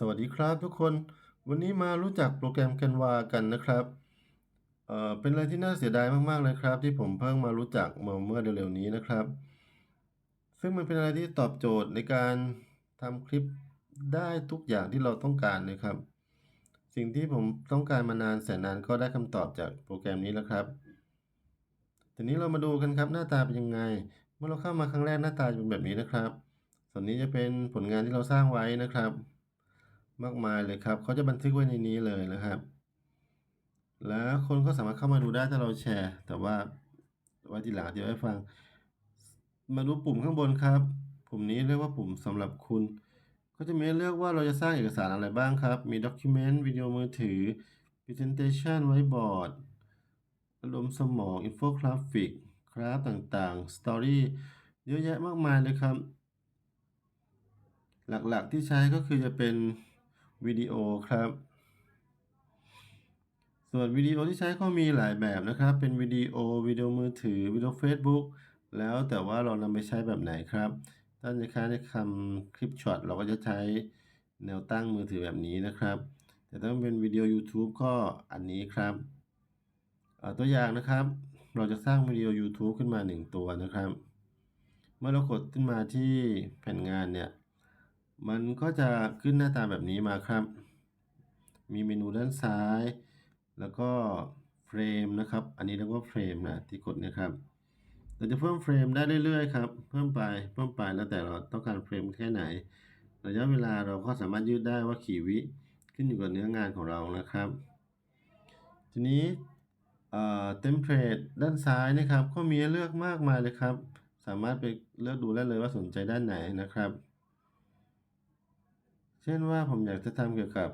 สวัสดีครับทุกคน วันนี้มารู้จักโปรแกรม Canva กันนะครับเอ่อเป็นอะไรที่น่าเสียดายมากๆเลยครับ ที่ผมเพิ่งมารู้จักมาเมื่อเร็วๆนี้นะครับ ซึ่งมันเป็นอะไรที่ตอบโจทย์ในการทำคลิปได้ทุกอย่างที่เราต้องการเลยครับ สิ่งที่ผมต้องการมานานแสนนานก็ได้คำตอบจากโปรแกรมนี้แล้วครับทีนี้เรามาดูกันครับหน้าตาเป็นยังไง เมื่อเราเข้ามาครั้งแรกหน้าตาจะเป็นแบบนี้นะครับ ส่วนนี้จะเป็นผลงานที่เราสร้างไว้นะครับ มากมายเลยครับเขาจะบันทึกไว้ในนี้เลยนะครับ แล้วคนก็สามารถเข้ามาดูได้ถ้าเราแชร์ แต่ว่าไว้ทีหลังเดี๋ยวให้ฟัง มาดูปุ่มข้างบนครับ ปุ่มนี้เรียกว่าปุ่มสำหรับคุณ ก็จะมีเลือกว่าเราจะสร้างเอกสารอะไรบ้างครับ มี Document วิดีโอมือถือ Presentation ไว้บอร์ดอารมณ์สมองอินโฟกราฟิกคราฟต่างๆสตอรี่เยอะแยะมากมายเลยครับ หลักๆที่ใช้ก็คือจะเป็น วิดีโอครับ ส่วนวิดีโอที่ใช้ก็มีหลายแบบนะครับ เป็นวิดีโอวิดีโอมือถือวิดีโอ Facebook แล้วแต่ว่าเรานำไปใช้แบบไหนครับถ้าในค้าในคำคลิปช็อตเราก็จะใช้แนวตั้งมือถือแบบนี้นะครับ แต่ถ้าเป็นวิดีโอ YouTube ก็อันนี้ครับ ตัวอย่างนะครับ เราจะสร้างวิดีโอ YouTube ขึ้นมา 1 ตัวนะครับ เมื่อเรากดขึ้นมาที่แผ่นงานเนี่ย มันก็จะขึ้นหน้าตาแบบนี้มาครับ มีเมนูด้านซ้าย แล้วก็เฟรมนะครับ อันนี้เรียกว่าเฟรมนะที่กดนะครับ เราจะเพิ่มเฟรมได้เรื่อยๆครับ เพิ่มไป เพิ่มไป แล้วแต่เราต้องการเฟรมแค่ไหน ระยะเวลาเราก็สามารถยืดได้ว่ากี่วิขึ้นอยู่กับเนื้องานของเรานะครับ ทีนี้เต็มเพลตด้านซ้ายนะครับ ก็มีเลือกมากมายเลยครับ สามารถไปเลือกดูได้เลยว่าสนใจด้านไหนนะครับ เช่นว่าผมอยากจะทำเกี่ยวกับ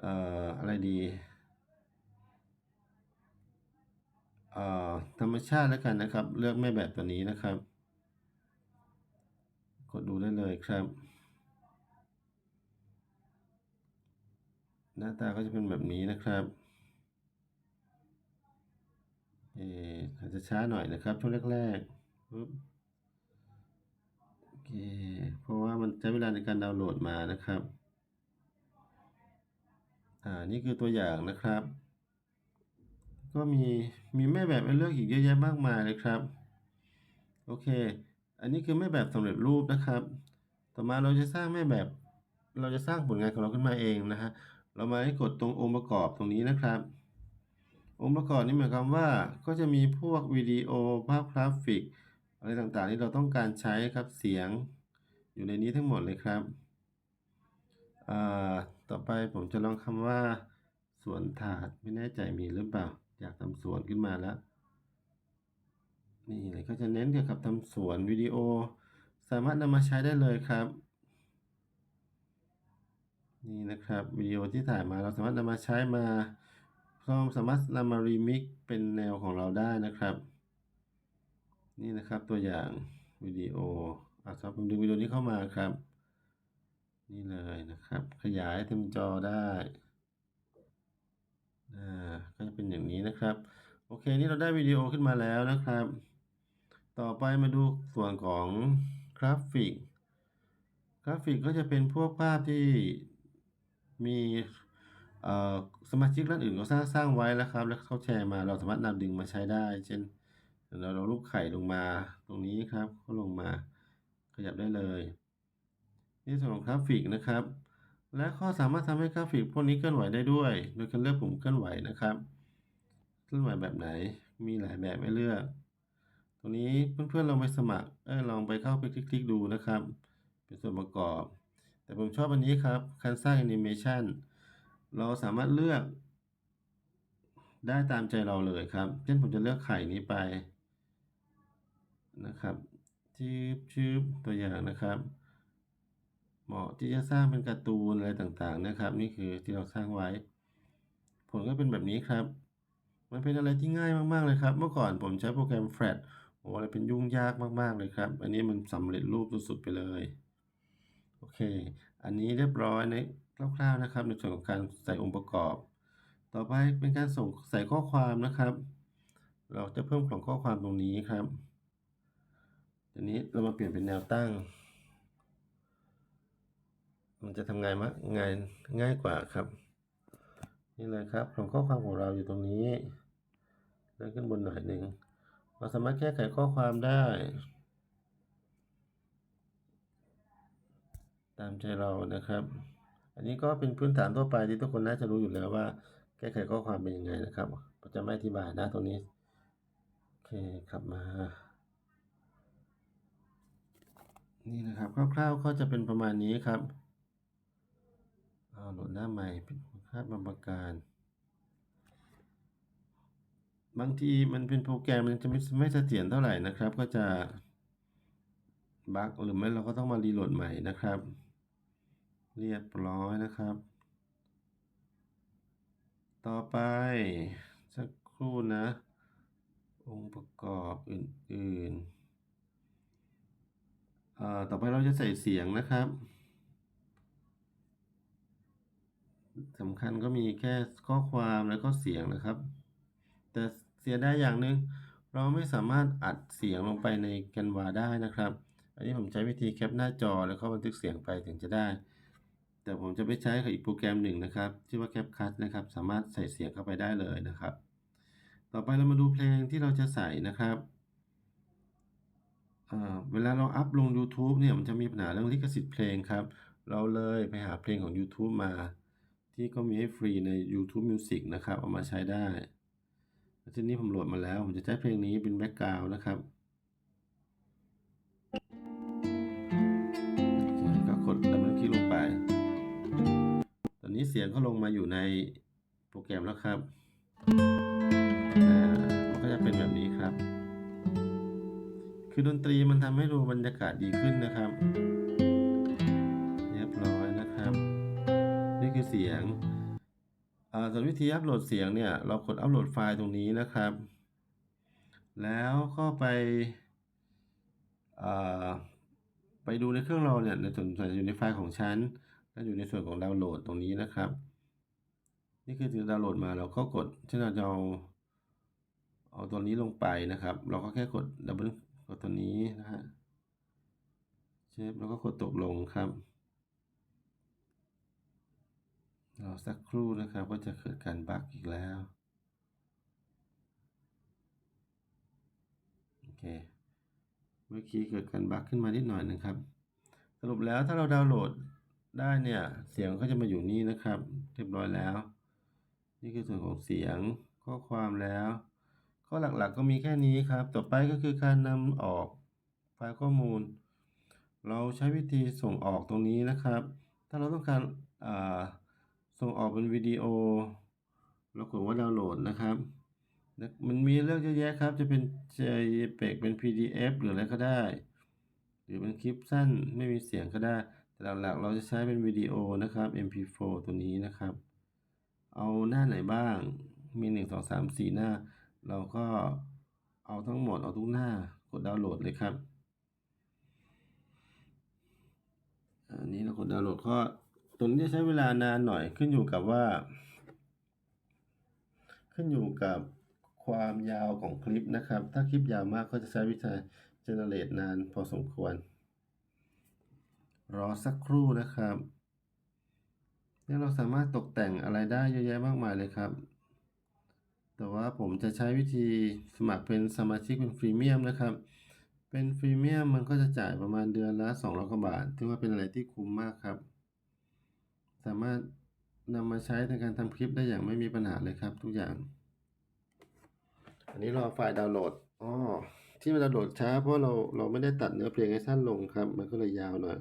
เอ่ออะไรดีเอ่อธรรมชาติแล้วกันนะครับ เลือกแม่แบบตัวนี้นะครับ กดดูได้เลยครับ หน้าตาก็จะเป็นแบบนี้นะครับเอออาจจะช้าหน่อยนะครับช่วงแรกๆปึ๊บ เคเพราะว่ามันใช้เวลาในการดาวน์โหลดมานะครับ อ่า นี่คือตัวอย่างนะครับ ก็มีมีแม่แบบให้เลือกอีกเยอะแยะมากมายเลยครับ โอเค อันนี้คือแม่แบบสำเร็จรูปนะครับ ต่อมาเราจะสร้างแม่แบบ เราจะสร้างผลงานของเราขึ้นมาเองนะฮะ เรามาให้กดตรงองค์ประกอบตรงนี้นะครับ องค์ประกอบนี่หมายความว่าก็จะมีพวกวิดีโอภาพกราฟิก อะไรต่างๆที่เราต้องการใช้ครับเสียงอยู่ในนี้ทั้งหมดเลยครับต่อไปผมจะลองคำว่า สวนถาดไม่แน่ใจมีหรือเปล่า อยากทำสวนขึ้นมาแล้ว นี่เลยก็จะเน้นเกี่ยวกับทำสวนวิดีโอ สามารถนำมาใช้ได้เลยครับ นี่นะครับวิดีโอที่ถ่ายมาเราสามารถนำมาใช้มาเราสามารถนำมารีมิกเป็นแนวของเราได้นะครับ นี่นะครับตัวอย่างวิดีโออะครับผมดึงวิดีโอนี้เข้ามาครับ นี่เลยนะครับ ขยายเต็มจอได้อ่าก็จะเป็นอย่างนี้นะครับ โอเคนี่เราได้วิดีโอขึ้นมาแล้วนะครับ ต่อไปมาดูส่วนของกราฟิก กราฟิกก็จะเป็นพวกภาพที่มีสมาชิกท่านอื่นเขาสร้างสร้างไว้แล้วครับ แล้วเขาแชร์มาเราสามารถนำดึงมาใช้ได้ เช่น เราเราลูกไข่ลงมาตรงนี้ครับก็ลงมาขยับได้เลยนี่ส่วนของกราฟิกนะครับ และข้อสามารถทำให้กราฟิกพวกนี้เคลื่อนไหวได้ด้วย โดยการเลือกปุ่มเคลื่อนไหวนะครับเคลื่อนไหวแบบไหนมีหลายแบบให้เลือกตรงนี้เพื่อนๆลองไปสมัครเออลองไปเข้าไปคลิกๆดูนะครับ เป็นส่วนประกอบ แต่ผมชอบอันนี้ครับการสร้างแอนิเมชันเราสามารถเลือกได้ตามใจเราเลยครับ เช่นผมจะเลือกไข่นี้ไป นะครับชื่อชื่อตัวอย่างนะครับ เหมาะที่จะสร้างเป็นการ์ตูนอะไรต่างๆนะครับ นี่คือที่เราสร้างไว้ ผลก็เป็นแบบนี้ครับ มันเป็นอะไรที่ง่ายมากๆเลยครับ เมื่อก่อนผมใช้โปรแกรม Flash โอ้อะไรเป็นยุ่งยากมากๆเลยครับ อันนี้มันสำเร็จรูปสุดๆไปเลย โอเค อันนี้เรียบร้อยในคร่าวๆนะครับ ในส่วนของการใส่องค์ประกอบ ต่อไปเป็นการส่งใส่ข้อความนะครับ เราจะเพิ่มของข้อความตรงนี้ครับ ทีนี้เรามาเปลี่ยนเป็นแนวตั้ง มันจะทำงานมากงานง่ายกว่าครับ นี่เลยครับของข้อความของเราอยู่ตรงนี้เลื่อนขึ้นบนหน่อยหนึ่งเราสามารถแก้ไขข้อความได้ ตามใจเรานะครับ อันนี้ก็เป็นพื้นฐานทั่วไปที่ทุกคนน่าจะรู้อยู่แล้วว่า แก้ไขข้อความเป็นยังไงนะครับจะไม่อธิบายนะตรงนี้ โอเคกลับมา นี่นะครับคร่าวๆก็จะเป็นประมาณนี้ครับเอาโหลดหน้าใหม่เป็นค่าบำการ บางทีมันเป็นโปรแกรมมันจะไม่ไม่เสถียรเท่าไหร่นะครับ ก็จะบั๊กหรือไม่เราก็ต้องมารีโหลดใหม่นะครับ เรียบร้อยนะครับ ต่อไปสักครู่นะ องค์ประกอบอื่นๆ ต่อไปเราจะใส่เสียงนะครับสำคัญก็มีแค่ข้อความแล้วก็เสียงนะครับ แต่เสียได้อย่างหนึ่งเราไม่สามารถอัดเสียงลงไปใน Canva ได้นะครับ อันนี้ผมใช้วิธีแคปหน้าจอแล้วก็บันทึกเสียงไปถึงจะได้ แต่ผมจะไปใช้กับอีกโปรแกรมหนึ่งนะครับชื่อว่า CapCut นะครับ สามารถใส่เสียงเข้าไปได้เลยนะครับ ต่อไปเรามาดูเพลงที่เราจะใส่นะครับ เวลาเราอัพลง YouTube เนี่ยมันจะมีปัญหาเรื่องลิขสิทธิ์เพลงครับ เราเลยไปหาเพลงของ YouTube มา ที่ก็มีให้ฟรีใน YouTube Music นะครับ เอามาใช้ได้ทีนี้ผมโหลดมาแล้ว ผมจะใช้เพลงนี้เป็นแบ็กกราวน์นะครับก็กดดับเบิลคลิกลงไป ตอนนี้เสียงก็ลงมาอยู่ในโปรแกรมแล้วครับมันก็จะเป็นแบบนี้ครับ คือดนตรีมันทำให้ดูบรรยากาศดีขึ้นนะครับ เรียบร้อยนะครับ นี่คือเสียงส่วนวิธีอัปโหลดเสียงเนี่ย เรากดอัปโหลดไฟล์ตรงนี้นะครับ แล้วก็ไปไปดูในเครื่องเราเนี่ยในส่วนส่วนอยู่ในไฟล์ของฉันก็อยู่ในส่วนของดาวน์โหลดตรงนี้นะครับ นี่คือดาวน์โหลดมาเราก็กดที่เราจะเอาเอาตัวนี้ลงไปนะครับ เราก็แค่กดดับเบิล กดตัวนี้นะฮะเชฟแล้วก็กดตกลงครับรอสักครู่นะครับก็จะเกิดการบั๊กอีกแล้วโอเคเมื่อกี้เกิดการบั๊กขึ้นมานิดหน่อยนะครับ สรุปแล้วถ้าเราดาวน์โหลดได้เนี่ยเสียงก็จะมาอยู่นี่นะครับ เรียบร้อยแล้ว นี่คือส่วนของเสียงข้อความแล้ว ข้อหลักๆก็มีแค่นี้ครับ ต่อไปก็คือการนำออกไฟล์ข้อมูล เราใช้วิธีส่งออกตรงนี้นะครับ ถ้าเราต้องการาส่งออกเป็นวิดีโอ เรากดว่าดาวน์โหลดนะครับ มันมีเลือกเยอะแยะครับ จะเป็น JPEG เป็น PDF หรืออะไรก็ได้ หรือเป็นคลิปสั้นไม่มีเสียงก็ได้ แต่หลักๆเราจะใช้เป็นวิดีโอนะครับ MP4 ตัวนี้นะครับ เอาหน้าไหนบ้าง มี 1 2 3 4 หน้า เราก็เอาทั้งหมดเอาทุกหน้ากดดาวน์โหลดเลยครับ อันนี้เรากดดาวน์โหลดก็ตัวนี้ใช้เวลานานหน่อยขึ้นอยู่กับว่า ขึ้นอยู่กับความยาวของคลิปนะครับ ถ้าคลิปยาวมากก็จะใช้วิธี generate นานพอสมควร รอสักครู่นะครับนี่เราสามารถตกแต่งอะไรได้เยอะแยะมากมายเลยครับ แต่ว่าผมจะใช้วิธีสมัครเป็นสมาชิกเป็นฟรีเมียมนะครับ เป็นฟรีเมียมมันก็จะจ่ายประมาณเดือนละ200กว่าบาทถือว่าเป็นอะไรที่คุ้มมากครับ สามารถนำมาใช้ในการทำคลิปได้อย่างไม่มีปัญหาเลยครับ ทุกอย่าง อันนี้รอไฟล์ดาวน์โหลดอ๋อที่มันดาวน์โหลดช้าเพราะเราเราไม่ได้ตัดเนื้อเพลงให้สั้นลงครับ มันก็เลยยาวหน่อย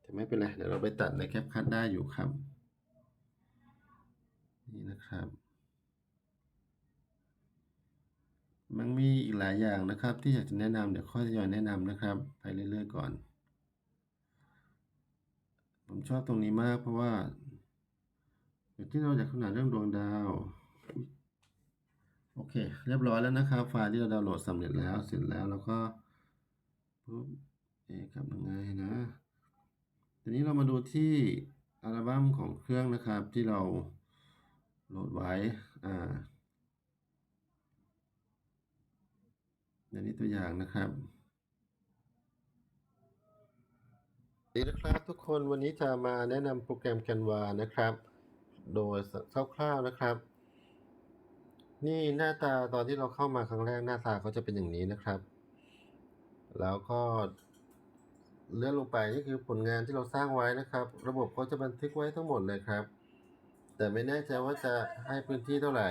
แต่ไม่เป็นไรเดี๋ยวเราไปตัดในแคปคัทได้อยู่ครับ นี่นะครับ มันมีอีกหลายอย่างนะครับ ที่อยากจะแนะนำเดี๋ยวค่อยทยอยแนะนำนะครับ ไปเรื่อยๆก่อน ผมชอบตรงนี้มากเพราะว่าอย่างที่เราอยากขนาดเรื่องดวงดาว โอเค เรียบร้อยแล้วนะครับ ไฟล์ที่เราดาวน์โหลดสำเร็จแล้วเสร็จแล้วแล้วก็ปุ๊บเอ๊ะกลับยังไงนะทีนี้เรามาดูที่อัลบั้มของเครื่องนะครับที่เราโหลดไว้อ่า อันนี้ตัวอย่างนะครับสวัสดีนะครับทุกคนวันนี้จะมาแนะนำโปรแกรม Canva นะครับ โดยสคร่าวๆนะครับ นี่หน้าตาตอนที่เราเข้ามาครั้งแรกหน้าตาเขาจะเป็นอย่างนี้นะครับ แล้วก็เลื่อนลงไปนี่คือผลงานที่เราสร้างไว้นะครับ ระบบเขาจะบันทึกไว้ทั้งหมดเลยครับ แต่ไม่แน่ใจว่าจะให้พื้นที่เท่าไหร่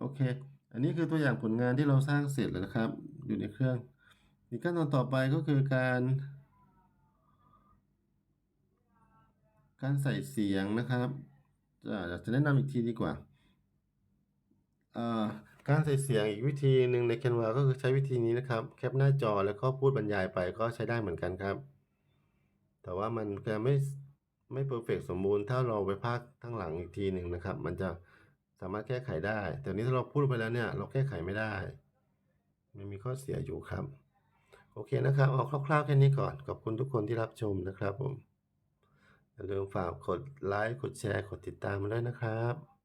โอเค อันนี้คือตัวอย่างผลงานที่เราสร้างเสร็จแล้วนะครับ อยู่ในเครื่องอีกขั้นตอนต่อไปก็คือการ การใส่เสียงนะครับจะจะแนะนำอีกทีดีกว่าอ่า การใส่เสียงอีกวิธีหนึ่งใน Canva ก็คือใช้วิธีนี้นะครับ แคปหน้าจอแล้วก็พูดบรรยายไปก็ใช้ได้เหมือนกันครับ แต่ว่ามันจะไม่ไม่เพอร์เฟกสมบูรณ์ถ้าเราไปพากย์ข้งหลังอีกทีหนึ่งนะครับ มันจะ สามารถแก้ไขได้ แต่นี้ถ้าเราพูดไปแล้วเนี่ย เราแก้ไขไม่ได้ มันมีข้อเสียอยู่ครับ โอเคนะครับ เอาคร่าวๆแค่นี้ก่อน ขอบคุณทุกคนที่รับชมนะครับผมอย่าลืมฝากกดไลค์ กดแชร์ กดติดตามมาด้วยนะครับ